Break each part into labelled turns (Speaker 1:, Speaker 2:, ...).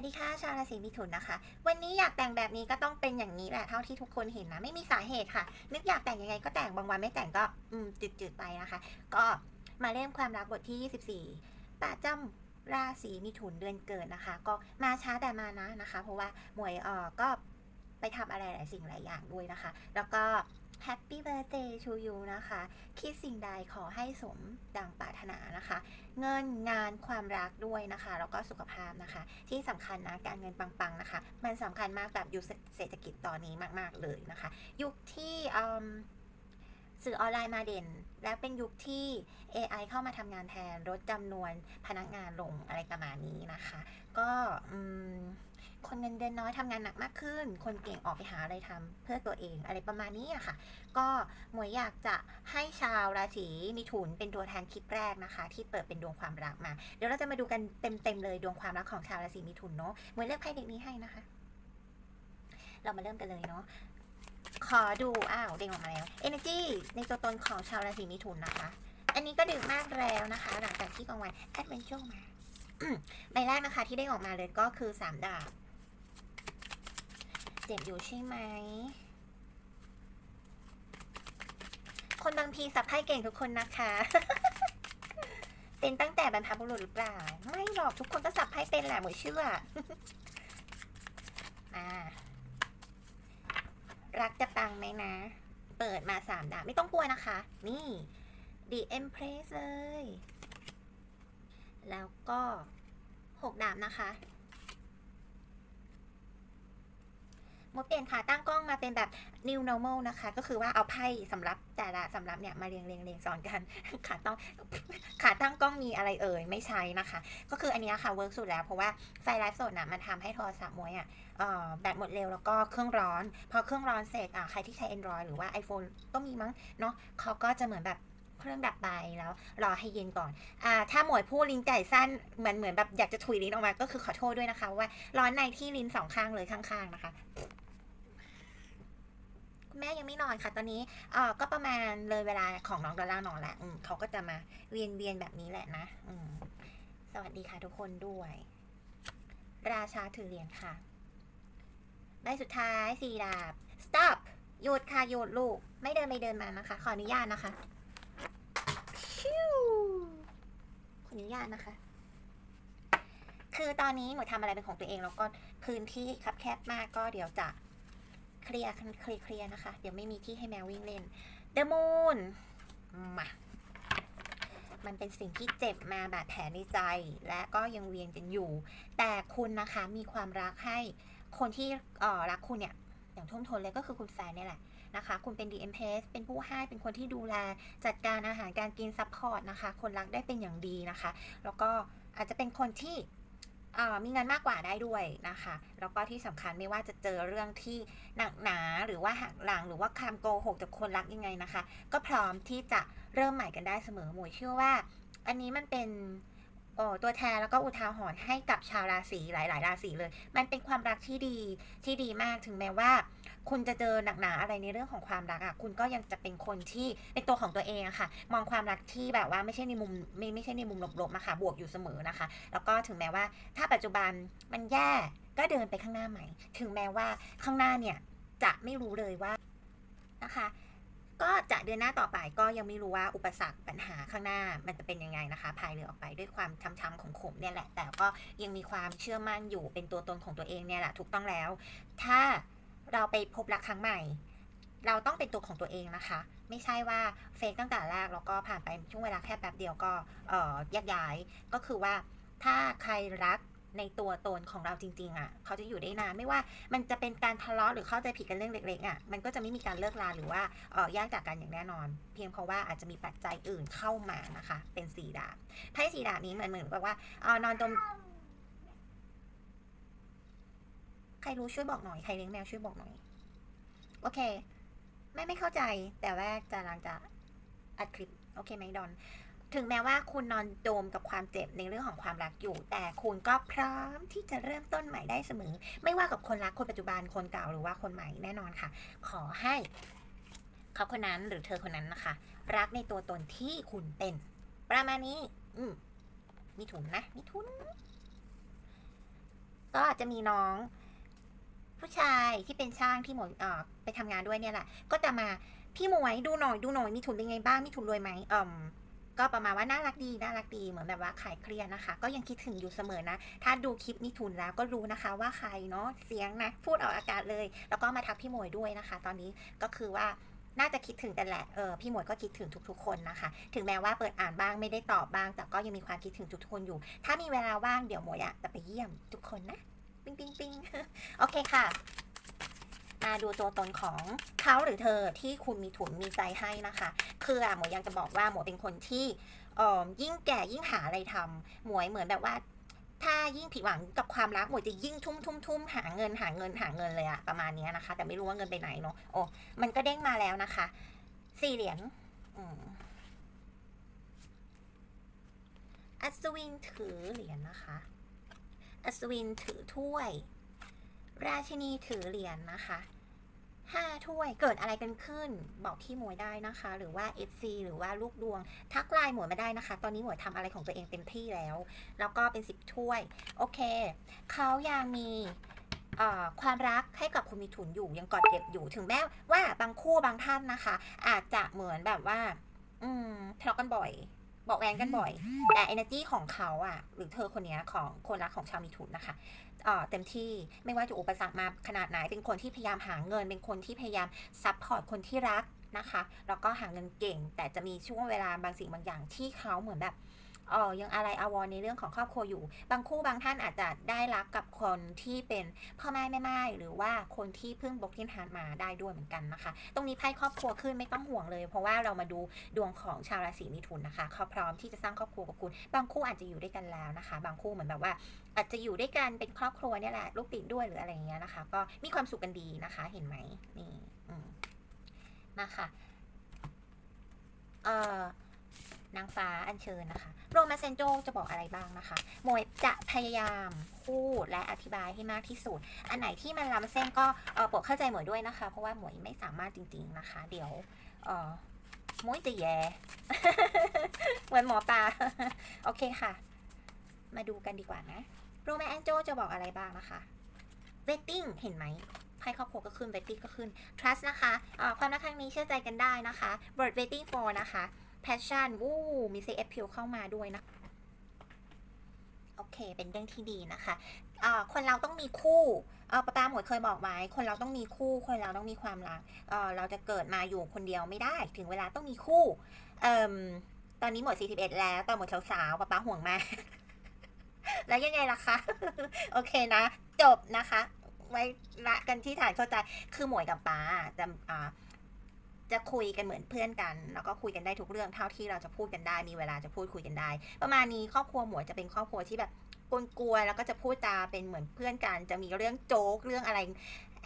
Speaker 1: วัสดีค่ะชาวราศีมิถุนนะคะ วันนี้อยากแต่งแบบนี้ก็ต้องเป็นอย่างนี้แหละเท่าที่ทุกคนเห็นนะไม่มีสาเหตุค่ะ นึกอยากแต่งยังไงก็แต่งบางวันไม่แต่งก็อืมจืดๆไปนะคะ ก็มาเล่มความรักบทที่ 24ประจำราศีมิถุนเดือนเกิดนะคะ ก็มาช้าแต่มานะนะคะ เพราะว่าหมวยเออก็ไปทำอะไรหลายสิ่งหลายอย่างด้วยนะคะ แล้วก็ Happy Birthday to you นะคะ คิดสิ่งใดขอให้สมดังปรารถนานะคะ เงินงานความรักด้วยนะคะ แล้วก็สุขภาพนะคะ ที่สำคัญนะการเงินปังๆนะคะ มันสำคัญมากกับยุคเศรษฐกิจตอนนี้มากๆเลยนะคะ ยุคที่สื่อออนไลน์มาเด่น และเป็นยุคที่ AI เข้ามาทำงานแทนลดจำนวนพนักงานลงอะไรประมาณนี้นะคะ ก็อืม คนเงินเดือนน้อยทำงานหนักมากขึ้น คนเก่งออกไปหาอะไรทำเพื่อตัวเองอะไรประมาณนี้อะค่ะ ก็หมวยอยากจะให้ชาวราศีมิถุนเป็นตัวแทนคลิปแรกนะคะ ที่เปิดเป็นดวงความรักมา เดี๋ยวเราจะมาดูกันเต็มๆเลยดวงความรักของชาวราศีมิถุนเนาะหมวยเลือกไพ่เด็กนี้ให้นะคะ เรามาเริ่มกันเลยเนาะขอดูอ้าวเด้งออกมาแล้ว Energy ในตัวตนของชาวราศีมิถุนนะคะ อันนี้ก็ดึกมากแล้วนะคะ หลังจากที่กลางวันแอดเวนเจอร์มาใบแรกนะคะที่ได้ออกมาเลยก็คือสามดาบ เจ็บอยู่ใช่ไหม คนบางทีสับไพ่เก่งทุกคนนะคะ เป็นตั้งแต่บรรพบุรุษหรือเปล่า ไม่หรอกทุกคนก็สับไพ่เป็นแหละหมวยเชื่ออ่ารักจะปังไหมนะ เปิดมาสามดาบไม่ต้องกลัวนะคะ นี่ The Empress เลย แล้วก็หกดาบนะคะ มดเปลี่ยนขาตั้งกล้องมาเป็นแบบ new normal นะคะ ก็คือว่าเอาไพ่สำรับแต่ละสำรับเนี่ยมาเรียงเรียงเรียงซ้อนกัน ขาตั้งขาตั้งกล้องมีอะไรเอ่ยไม่ใช่นะคะ ก็คืออันนี้ค่ะเวิร์กสุดแล้วเพราะว่าไฟไลฟ์สดน่ะมันทำให้โทรศัพท์มวยอะแบตหมดเร็วแล้วก็เครื่องร้อน พอเครื่องร้อนเสร็จอะใครที่ใช้ Android หรือว่า iPhone ก็มีมั้งเนาะเขาก็จะเหมือนแบบเครื่องดับไปแล้วรอให้เย็นก่อน อ่า ถ้าหมวยพูดลิ้นไก่สั้นเหมือนเหมือนแบบอยากจะถุยลิ้นออกมา ก็คือขอโทษด้วยนะคะ ว่าร้อนในที่ลิ้นสองข้างเลยข้างๆนะคะ แม่ยังไม่นอนค่ะตอนนี้เอ่อก็ประมาณเลยเวลาของน้องดอลล่านอนแหละอืมเขาก็จะมาเวียนเวียนแบบนี้แหละนะอืมสวัสดีค่ะทุกคนด้วย ราชาถือเหรียญค่ะใบสุดท้ายสี่ดาบ stop หยุดค่ะหยุดลูก ไม่เดินไม่เดินมานะคะ ขออนุญาตนะคะชิวขออนุญาตนะคะ คือตอนนี้หนูทำอะไรเป็นของตัวเองแล้วก็พื้นที่คับแคบมากก็เดี๋ยวจะ เคลียร์เคลียร์เคลียร์นะคะ เดี๋ยวไม่มีที่ให้แมววิ่งเล่น The Moon มามันเป็นสิ่งที่เจ็บมาบาดแผลในใจ และก็ยังเวียนกันอยู่ แต่คุณนะคะมีความรักให้คนที่รักคุณเนี่ย อย่างท่วมท้นเลยก็คือคุณแฟนนี่แหละนะคะ คุณเป็น DMPS เป็นผู้ให้ เป็นคนที่ดูแล จัดการอาหารการกินซัพพอร์ตนะคะ คนรักได้เป็นอย่างดีนะคะ แล้วก็อาจจะเป็นคนที่ มีเงินมากกว่าได้ด้วยนะคะ แล้วก็ที่สำคัญไม่ว่าจะเจอเรื่องที่หนักหนาหรือว่าหักหลังหรือว่าคำโกหกจากคนรักยังไงนะคะ ก็พร้อมที่จะเริ่มใหม่กันได้เสมอหมวยเชื่อว่า อันนี้มันเป็นตัวแทนแล้วก็อุทาหรณ์ให้กับชาวราศีหลาย ๆ ราศีเลย มันเป็นความรักที่ดีที่ดีมากถึงแม้ว่า คุณจะเจอหนักหนาอะไรในเรื่องของความรักอะคุณก็ยังจะเป็นคนที่เป็นตัวของตัวเองอะค่ะ มองความรักที่แบบว่าไม่ใช่ในมุมไม่ไม่ใช่ในมุมลบๆนะคะบวกอยู่เสมอนะคะ แล้วก็ถึงแม้ว่าถ้าปัจจุบันมันแย่ก็เดินไปข้างหน้าใหม่ ถึงแม้ว่าข้างหน้าเนี่ยจะไม่รู้เลยว่านะคะก็จะเดินหน้าต่อไปก็ยังไม่รู้ว่าอุปสรรคปัญหาข้างหน้ามันจะเป็นยังไงนะคะพายเรือออกไปด้วยความช้ำๆของขมเนี่ยแหละ แต่ก็ยังมีความเชื่อมั่นอยู่เป็นตัวตนของตัวเองเนี่ยแหละถูกต้องแล้ว ถ้า เราไปพบรักครั้งใหม่ เราต้องเป็นตัวของตัวเองนะคะ ไม่ใช่ว่าเฟกตั้งแต่แรกแล้วก็ผ่านไปช่วงเวลาแค่แป๊บเดียวก็เอ่อแยกย้ายก็คือว่าถ้าใครรักในตัวตนของเราจริง ๆอะ เขาจะอยู่ได้นานไม่ว่ามันจะเป็นการทะเลาะหรือเข้าใจผิดกันเรื่องเล็กๆอะมันก็จะไม่มีการเลิกลาหรือว่าเออแยกจากกันอย่างแน่นอน เพียงเพราะว่าอาจจะมีปัจจัยอื่นเข้ามานะคะ เป็นสีดาบไพ่สีดาบนี้เหมือนเหมือนแบบว่าเออนอนจม ใครรู้ช่วยบอกหน่อย ใครเลี้ยงแมวช่วยบอกหน่อย โอเค ไม่ไม่เข้าใจ แต่ว่าจะลังจะอัดคลิป โอเคไหมดอน ถึงแม้ว่าคุณนอนโดมกับความเจ็บในเรื่องของความรักอยู่ แต่คุณก็พร้อมที่จะเริ่มต้นใหม่ได้เสมอ ไม่ว่ากับคนรักคนปัจจุบันคนเก่าหรือว่าคนใหม่แน่นอนค่ะ ขอให้เขาคนนั้นหรือเธอคนนั้นนะคะ รักในตัวตนที่คุณเป็น ประมาณนี้ อืมมีถุนนะมีถุน ก็จะมีน้อง ผู้ชายที่เป็นช่างที่หมวยเอ่อไปทำงานด้วยเนี่ยแหละ ก็จะมาพี่หมวยดูหน่อยดูหน่อยมีทุนเป็นไงบ้างมีทุนรวยไหมอ่มก็ประมาณว่าน่ารักดีน่ารักดีเหมือนแบบว่าขายเครียดนะคะ ก็ยังคิดถึงอยู่เสมอนะ ถ้าดูคลิปมีทุนแล้วก็รู้นะคะว่าใครเนาะเสียงนะ พูดออกอากาศเลย แล้วก็มาทักพี่หมวยด้วยนะคะ ตอนนี้ก็คือว่าน่าจะคิดถึงกันแหละเออพี่หมวยก็คิดถึงทุกๆคนนะคะ ถึงแม้ว่าเปิดอ่านบ้างไม่ได้ตอบบ้าง แต่ก็ยังมีความคิดถึงทุกๆคนอยู่ ถ้ามีเวลาว่างเดี๋ยวหมวยอะจะไปเยี่ยมทุกคนนะ ปิงปิงปิงโอเคค่ะ มาดูตัวตนของเขาหรือเธอที่คุณมีถุนมีใจให้นะคะ คืออะหมวยยังจะบอกว่าหมวยเป็นคนที่ยิ่งแก่ยิ่งหาอะไรทำหมวยเหมือนแบบว่า ถ้ายิ่งผิดหวังกับความรักหมวยจะยิ่งทุ่มทุ่มทุ่มหาเงินหาเงินหาเงินเลยอะประมาณนี้นะคะ แต่ไม่รู้ว่าเงินไปไหนเนาะโอ้มันก็เด้งมาแล้วนะคะ สี่เหรียญอัศวินถือเหรียญนะคะ อัศวินถือถ้วย ราชินีถือเหรียญนะคะห้าถ้วยเกิดอะไรกันขึ้น บอกที่หมวยได้นะคะ หรือว่า FC หรือว่าลูกดวง ทักไลน์หมวยมาได้นะคะ ตอนนี้หมวยทำอะไรของตัวเองเต็มที่แล้ว แล้วก็เป็นสิบถ้วย โอเค เขายังมีความรักให้กับคุณมีถุนอยู่ยังกอดเก็บอยู่ถึงแม้ว่าบางคู่บางท่านนะคะ อาจจะเหมือนแบบว่า อืมทะเลาะกันบ่อย บอกแวงกันบ่อย แต่ energy ของเขาอะหรือเธอคนนี้ของคนรักของชาวมีถุนนะคะเอ่อเต็มที่ไม่ว่าจะอุปสรรคมาขนาดไหน เป็นคนที่พยายามหาเงิน เป็นคนที่พยายามซัพพอร์ตคนที่รักนะคะ แล้วก็หาเงินเก่ง แต่จะมีช่วงเวลาบางสิ่งบางอย่างที่เขาเหมือนแบบ เออยังอะไรอาวรในเรื่องของครอบครัวอยู่ บางคู่บางท่านอาจจะได้รักกับคนที่เป็นพ่อแม่แม่ไม้หรือว่าคนที่เพิ่งบกทิ้นหานมาได้ด้วยเหมือนกันนะคะ ตรงนี้ไพ่ครอบครัวขึ้นไม่ต้องห่วงเลย เพราะว่าเรามาดูดวงของชาวราศีมิถุนนะคะเขาพร้อมที่จะสร้างครอบครัวกับคุณ บางคู่อาจจะอยู่ด้วยกันแล้วนะคะ บางคู่เหมือนแบบว่า อาจจะอยู่ด้วยกันเป็นครอบครัวเนี่ยแหละลูกติดด้วยหรืออะไรอย่างเงี้ยนะคะ ก็มีความสุขกันดีนะคะ เห็นไหมนี่มนะคะเอ่อ นางฟ้าอัญเชิญนะคะโรมาเซนโจจะบอกอะไรบ้างนะคะหมวยจะพยายามพูดและอธิบายให้มากที่สุด อันไหนที่มันล้ำเส้นก็เออโปรดเข้าใจหมวยด้วยนะคะ เพราะว่าหมวยไม่สามารถจริง ๆนะคะ เดี๋ยวเออมวยจะแย่เหมือนหมอปลาโอเคค่ะ มาดูกันดีกว่านะโรมนแองโจจะบอกอะไรบ้างนะคะ waiting เห็นไหมไพ่ครอบครัวก็ขึ้น waiting ก็ขึ้น trust นะคะเอ่อความรักครั้งนี้เชื่อใจกันได้นะคะ word waiting for นะคะ passion วู้มี say appeal เข้ามาด้วยนะ โอเค เป็นเรื่องที่ดีนะคะเอ่อคนเราต้องมีคู่เออป้าป้าหมวยเคยบอกไว้ คนเราต้องมีคู่ คนเราต้องมีความรักเออเราจะเกิดมาอยู่คนเดียวไม่ได้ ถึงเวลาต้องมีคู่เอ่มตอนนี้หมด 41 แล้ว ตอนหมดสาวๆป้าป้าห่วงมากแล้วยังไงล่ะคะ โอเคนะ จบนะคะ ไว้ละกันที่ฐานเข้าใจ คือหมวยกับป้าจะอ่า จะคุยกันเหมือนเพื่อนกัน แล้วก็คุยกันได้ทุกเรื่องเท่าที่เราจะพูดกันได้ มีเวลาจะพูดคุยกันได้ ประมาณนี้ครอบครัวหมวยจะเป็นครอบครัวที่แบบกลัวๆแล้วก็จะพูดจาเป็นเหมือนเพื่อนกัน จะมีเรื่องโจ๊กเรื่องอะไร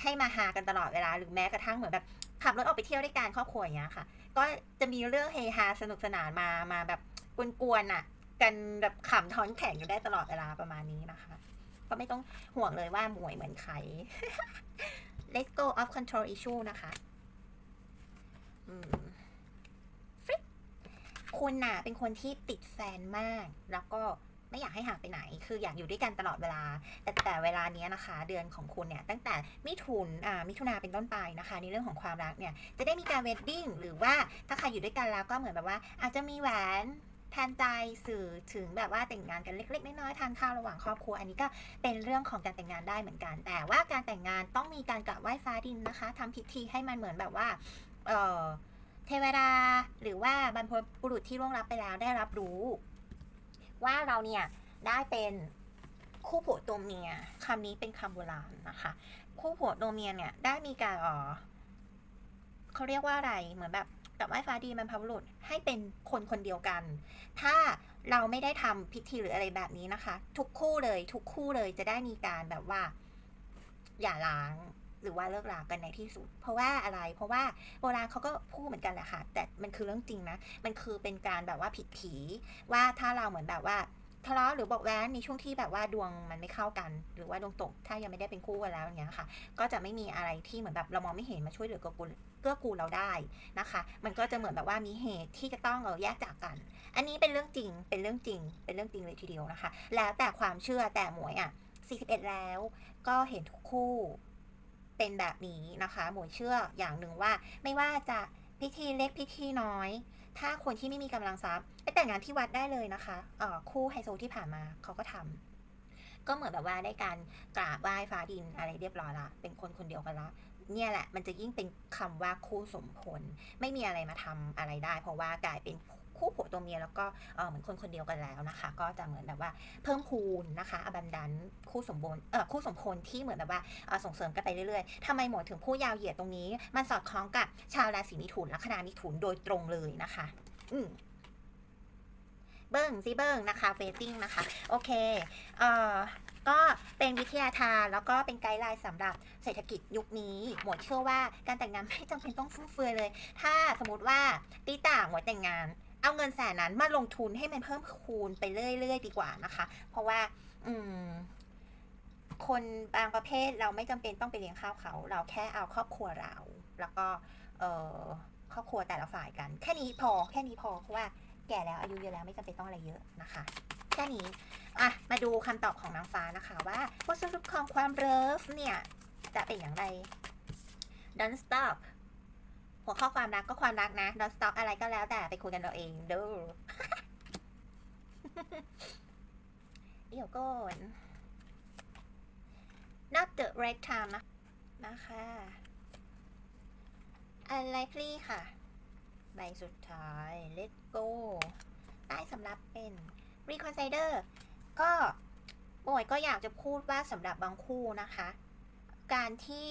Speaker 1: ให้มาหากันตลอดเวลา หรือแม้กระทั่งเหมือนแบบขับรถออกไปเที่ยวด้วยกันครอบครัวอย่างเงี้ยค่ะ ก็จะมีเรื่องเฮฮาสนุกสนานมามาแบบกวนๆอะ กันแบบขำท้อนแข็งกันได้ตลอดเวลาประมาณนี้นะคะ ก็ไม่ต้องห่วงเลยว่าหมวยเหมือนใคร Let's go off control issue นะคะ คุณน่ะเป็นคนที่ติดแฟนมาก แล้วก็ไม่อยากให้ห่างไปไหน คืออยากอยู่ด้วยกันตลอดเวลา แต่แต่เวลานี้นะคะ เดือนของคุณเนี่ย ตั้งแต่มิถุนอ่ามิถุนาเป็นต้นไปนะคะ ในเรื่องของความรักเนี่ย จะได้มีการเวดดิ้ง หรือว่าถ้าใครอยู่ด้วยกันแล้วก็เหมือนแบบว่า อาจจะมีแหวนแทนใจสื่อถึงแบบว่าแต่งงานกันเล็กๆน้อยๆทานข้าวระหว่างครอบครัว อันนี้ก็เป็นเรื่องของการแต่งงานได้เหมือนกัน แต่ว่าการแต่งงานต้องมีการกราบไหว้ฟ้าดินนะคะทำพิธีให้มันเหมือนแบบว่า เออเทวดาหรือว่าบรรพบุรุษที่ล่วงลับไปแล้วได้รับรู้ ว่าเราเนี่ยได้เป็นคู่ผัวตัวเมียคำนี้เป็นคำโบราณนะคะ คู่ผัวตัวเมียเนี่ยได้มีการเออเขาเรียกว่าอะไรเหมือนแบบกับไหว้ฟ้าดีบรรพบุรุษให้เป็นคนคนเดียวกัน ถ้าเราไม่ได้ทำพิธีหรืออะไรแบบนี้นะคะ ทุกคู่เลย ทุกคู่เลยจะได้มีการแบบว่า อย่าล้าง หรือว่าเลิกรากันในที่สุด เพราะว่าอะไร เพราะว่าโบราณเขาก็พูดเหมือนกันแหละค่ะ แต่มันคือเรื่องจริงนะ มันคือเป็นการแบบว่าผิดผีว่าถ้าเราเหมือนแบบว่าทะเลาะหรือบอกแว้นในช่วงที่แบบว่าดวงมันไม่เข้ากัน หรือว่าดวงตกถ้ายังไม่ได้เป็นคู่กันแล้วอย่างเงี้ยค่ะ ก็จะไม่มีอะไรที่เหมือนแบบเรามองไม่เห็นมาช่วยเหลือเกื้อกูลเกื้อกูลเราได้นะคะ มันก็จะเหมือนแบบว่ามีเหตุที่จะต้องเออแยกจากกัน อันนี้เป็นเรื่องจริงเป็นเรื่องจริง เป็นเรื่องจริงเลยทีเดียวนะคะ แล้วแต่ความเชื่อแต่หมวยอะ41 แล้วก็เห็นทุกคู่ เป็นแบบนี้นะคะ หมวยเชื่ออย่างหนึ่งว่า ไม่ว่าจะพิธีเล็กพิธีน้อย ถ้าคนที่ไม่มีกำลังทรัพย์ไปแต่งงานที่วัดได้เลยนะคะเออคู่ไฮโซที่ผ่านมาเขาก็ทำก็เหมือนแบบว่าได้การกราบไหว้ฟ้าดินอะไรเรียบร้อยละเป็นคนคนเดียวกันละเนี่ยแหละมันจะยิ่งเป็นคำว่าคู่สมพลไม่มีอะไรมาทำอะไรได้ เพราะว่ากลายเป็น คู่ผัวตัวเมียแล้วก็เหมือนคนคนเดียวกันแล้วนะคะ ก็จะเหมือนแบบว่าเพิ่มพูนนะคะอบันดันคู่สมบูรณ์เออคู่สมพลที่เหมือนแบบว่าส่งเสริมกันไปเรื่อยๆทำไมหมดถึงผู้ยาวเหยียดตรงนี้ มันสอดคล้องกับชาวราศีมิถุนลัคนามิถุนโดยตรงเลยนะคะ อืมเบิ้งซิเบิ้งนะคะเฟซติ้งนะคะ โอเคเอ่อก็เป็นวิทยาทานแล้วก็เป็นไกด์ไลน์สำหรับเศรษฐกิจยุคนี้ หมวดเชื่อว่าการแต่งงานไม่จำเป็นต้องฟุ่มเฟือยเลย ถ้าสมมติว่าตีต่างหมวดแต่งงาน เอาเงินแสนนั้นมาลงทุนให้มันเพิ่มคูณไปเรื่อยๆดีกว่านะคะ เพราะว่า อืม คนบางประเภทเราไม่จำเป็นต้องไปเลี้ยงข้าวเขา เราแค่เอาครอบครัวเรา แล้วก็ เออครอบครัวแต่ละฝ่ายกัน แค่นี้พอแค่นี้พอเพราะว่าแก่แล้วอายุเยอะแล้วไม่จำเป็นต้องอะไรเยอะนะคะ แค่นี้อะมาดูคำตอบของนางฟ้านะคะว่าบทสรุปของความเลิฟเนี่ย จะเป็นอย่างไร don't stop หัวข้อความรักก็ความรักนะ don't stop อะไรก็แล้วแต่ไปคุยกันเราเองด้อเดี๋ยวก่อน not the right time นะนะคะ unlikely ค่ะ ใบสุดท้าย let go ได้สำหรับเป็น reconsider ก็โอยก็อยากจะพูดว่าสำหรับบางคู่นะคะ การที่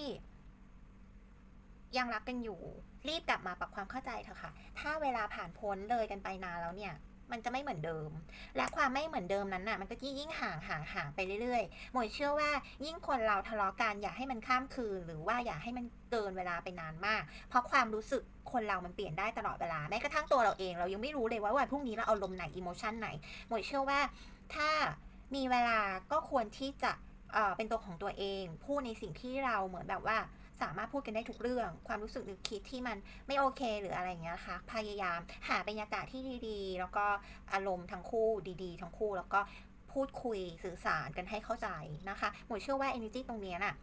Speaker 1: ยังรักกันอยู่ รีบกลับมาปรับความเข้าใจเถอะค่ะ ถ้าเวลาผ่านพ้นเลยกันไปนานแล้วเนี่ยมันจะไม่เหมือนเดิม และความไม่เหมือนเดิมนั้นน่ะ มันก็ยิ่งห่างห่างห่างไปเรื่อยๆ หมวยเชื่อว่ายิ่งคนเราทะเลาะกันอย่าให้มันข้ามคืน หรือว่าอย่าให้มันเกินเวลาไปนานมาก เพราะความรู้สึกคนเรามันเปลี่ยนได้ตลอดเวลา แม้กระทั่งตัวเราเองเรายังไม่รู้เลยว่าวันพรุ่งนี้เราเอาลมณ์ไหนอิโมชันไหน หมวยเชื่อว่าถ้ามีเวลาก็ควรที่จะเออเป็นตัวของตัวเอง พูดในสิ่งที่เราเหมือนแบบว่า สามารถพูดกันได้ทุกเรื่อง ความรู้สึกหรือคิดที่มันไม่โอเคหรืออะไรอย่างเงี้ยนะคะพยายามหาบรรยากาศที่ดีๆ แล้วก็อารมณ์ทั้งคู่ดีๆ ทั้งคู่ แล้วก็พูดคุยสื่อสารกันให้เข้าใจนะคะหมวยเชื่อว่า energy ตรงเนี้ยน่ะ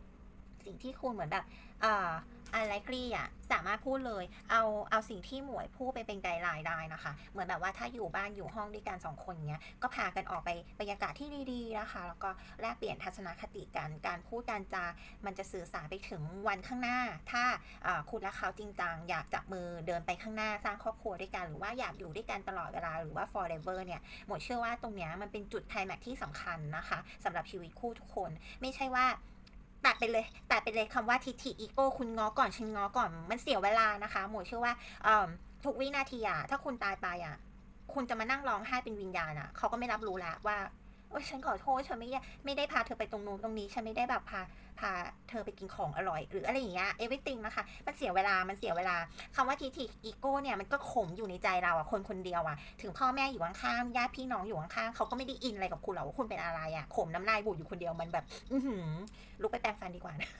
Speaker 1: สิ่งที่คุณเหมือนแบบอ่า อ่อ unlikely อะสามารถพูดเลยเอาเอาสิ่งที่หมวยพูดไปเป็นไกด์ไลน์ได้นะคะ เหมือนแบบว่าถ้าอยู่บ้านอยู่ห้องด้วยกันสองคนเงี้ยก็พากันออกไปบรรยากาศที่ดีๆนะคะ แล้วก็แลกเปลี่ยนทัศนคติกันการพูดการจามันจะสื่อสารไปถึงวันข้างหน้า ถ้าคุณและเขาจริงจังอยากจับมือเดินไปข้างหน้าสร้างครอบครัวด้วยกัน หรือว่าอยากอยู่ด้วยกันตลอดเวลาหรือว่า forever เนี่ยหมวยเชื่อว่าตรงเนี้ยมันเป็นจุดไคลแม็กที่สำคัญนะคะสำหรับชีวิตคู่ทุกคน ไม่ใช่ว่า ตัดไปเลยตัดไปเลยคำว่าทิฐิอีโก้คุณง้อก่อนฉันง้อก่อนมันเสียเวลานะคะ หมวเชื่อว่าทุกวินาทีอะถ้าคุณตายไปอะคุณจะมานั่งร้องไห้เป็นวิญญาณอะเขาก็ไม่รับรู้แล้วว่าโอ้ยฉันขอโทษฉันไม่ได้ไม่ได้พาเธอไปตรงนู้นตรงนี้ ฉันไม่ได้แบบพา พาเธอไปกินของอร่อย หรืออะไรอย่างเงี้ย everything นะคะ มันเสียเวลา มันเสียเวลาคำว่าทิฐิอีโก้เนี่ยมันก็ขมอยู่ในใจเราอะคนคนเดียวอะถึงพ่อแม่อยู่ข้างๆญาติพี่น้องอยู่ข้างๆเขาก็ไม่ได้อินอะไรกับคุณหรอกว่าคุณเป็นอะไรอะขมน้ำลายบูดอยู่คนเดียวมันแบบ อือหือลุกไปแปรงฟันดีกว่านะ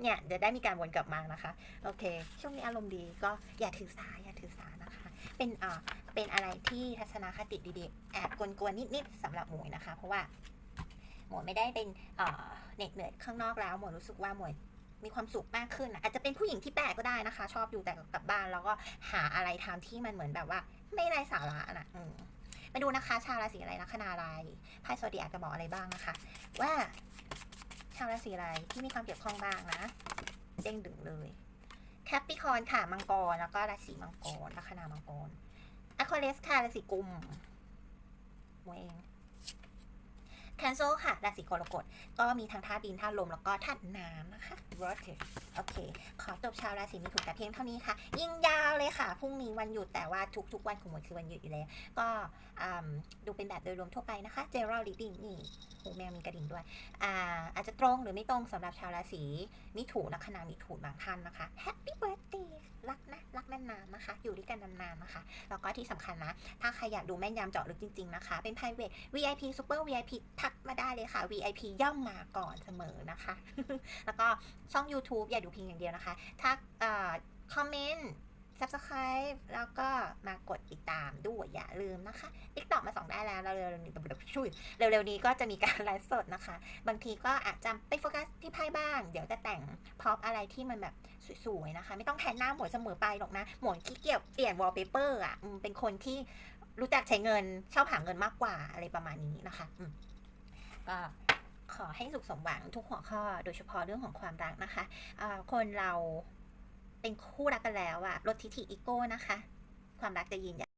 Speaker 1: เนี่ยเดี๋ยวได้มีการวนกลับมานะคะ โอเค ช่วงนี้อารมณ์ดีก็อย่าถือสาอย่าถือสานะคะ เป็นอ่าเป็นอะไรที่ทัศนคติดีๆ แอบกวนๆนิดๆสำหรับหมวยนะคะ เพราะว่า หมวยไม่ได้เป็นเหน็ดเหนื่อยข้างนอกแล้วหมวยรู้สึกว่าหมวยมีความสุขมากขึ้นนะอาจจะเป็นผู้หญิงที่แปลกก็ได้นะคะ ชอบอยู่แต่กับบ้านแล้วก็หาอะไรทำที่มันเหมือนแบบว่า ไม่ไร้สาระนะอืมมาดูนะคะ ชาวราศีอะไรลัคนาอะไรไพ่สวัสดีอาจจะบอกอะไรบ้างนะคะ ว่าชาวราศีอะไรที่มีความเกี่ยวข้องบ้างนะเด้งดึงเลยแคปปิคอนค่ะมังกรแล้วก็ราศีมังกรลัคนามังกรอะควาเรสค่ะราศีกุมหมวยเอง แคนโซค่ะราศีกรกฎก็มีทั้งธาตุดินธาตุลมแล้วก็ธาตุน้ำนะคะ water โอเค ขอจบชาวราศีมิถุนแต่เพียงเท่านี้ค่ะ ยิ่งยาวเลยค่ะ พรุ่งนี้วันหยุดแต่ว่าทุกๆวันของหมวยคือวันหยุดอยู่แล้ว ก็อืมดูเป็นแบบโดยรวมทั่วไปนะคะ general reading นี่หูแมวมีกระดิ่งด้วยอ่าอาจจะตรงหรือไม่ตรงสำหรับชาวราศีมิถุนลัคนามิถุนบางท่านนะคะ Happy Birthday รัก นะรักนานๆนะคะ อยู่ด้วยกันนานๆนะคะ แล้วก็ที่สำคัญนะ ถ้าใครอยากดูแม่นยำเจาะลึกจริงๆนะคะ เป็น private VIP super VIP ทักมาได้เลยค่ะ VIP ย่อมมาก่อนเสมอนะคะ แล้วก็ช่อง YouTube อย่าดูเพียงอย่างเดียวนะคะ ถ้าคอมเมนต์ subscribe แล้วก็มากดติดตามด้วยอย่าลืมนะคะ TikTok มาส่องได้แล้วเร็วๆนี้ช่วยเร็วๆนี้ก็จะมีการไลฟ์สดนะคะ บางทีก็อาจจะไปโฟกัสที่ไพ่บ้าง เดี๋ยวจะแต่งพร็อพอะไรที่มันแบบสวยๆนะคะ ไม่ต้องแทนหน้าหมวยเสมอไปหรอกนะ หมวยขี้เกียจเปลี่ยนวอลเปเปอร์อะเป็นคนที่รู้จักใช้เงินชอบหาเงินมากกว่าอะไรประมาณนี้นะคะก็ขอให้สุขสมหวังทุกหัวข้อ โดยเฉพาะเรื่องของความรักนะคะอ่าคนเรา เป็นคู่รักกันแล้วอะลดทิฐิอีโก้นะคะ ความรักจะยืนย